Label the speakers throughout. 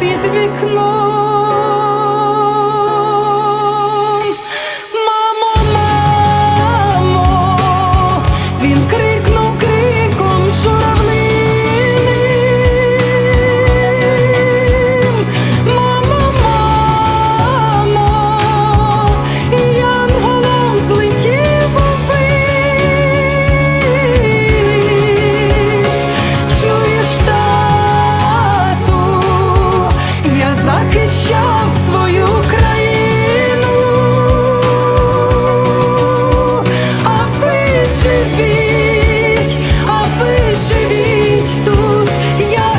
Speaker 1: під вікном. Живіть, а ви живіть тут, як.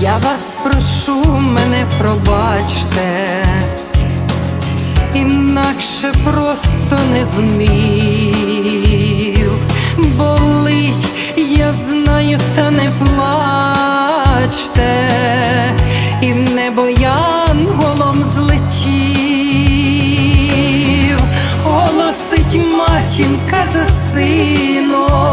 Speaker 1: Я вас прошу, мене пробачте, інакше просто не зумів. Болить, я знаю, та не плачте, матінка за сином.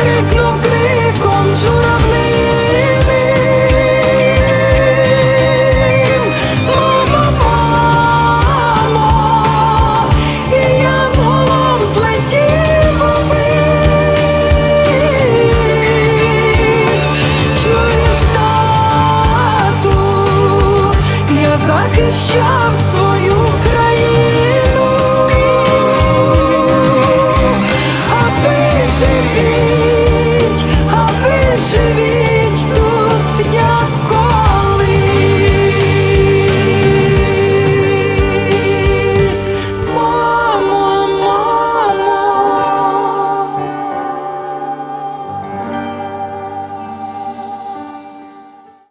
Speaker 1: крикнув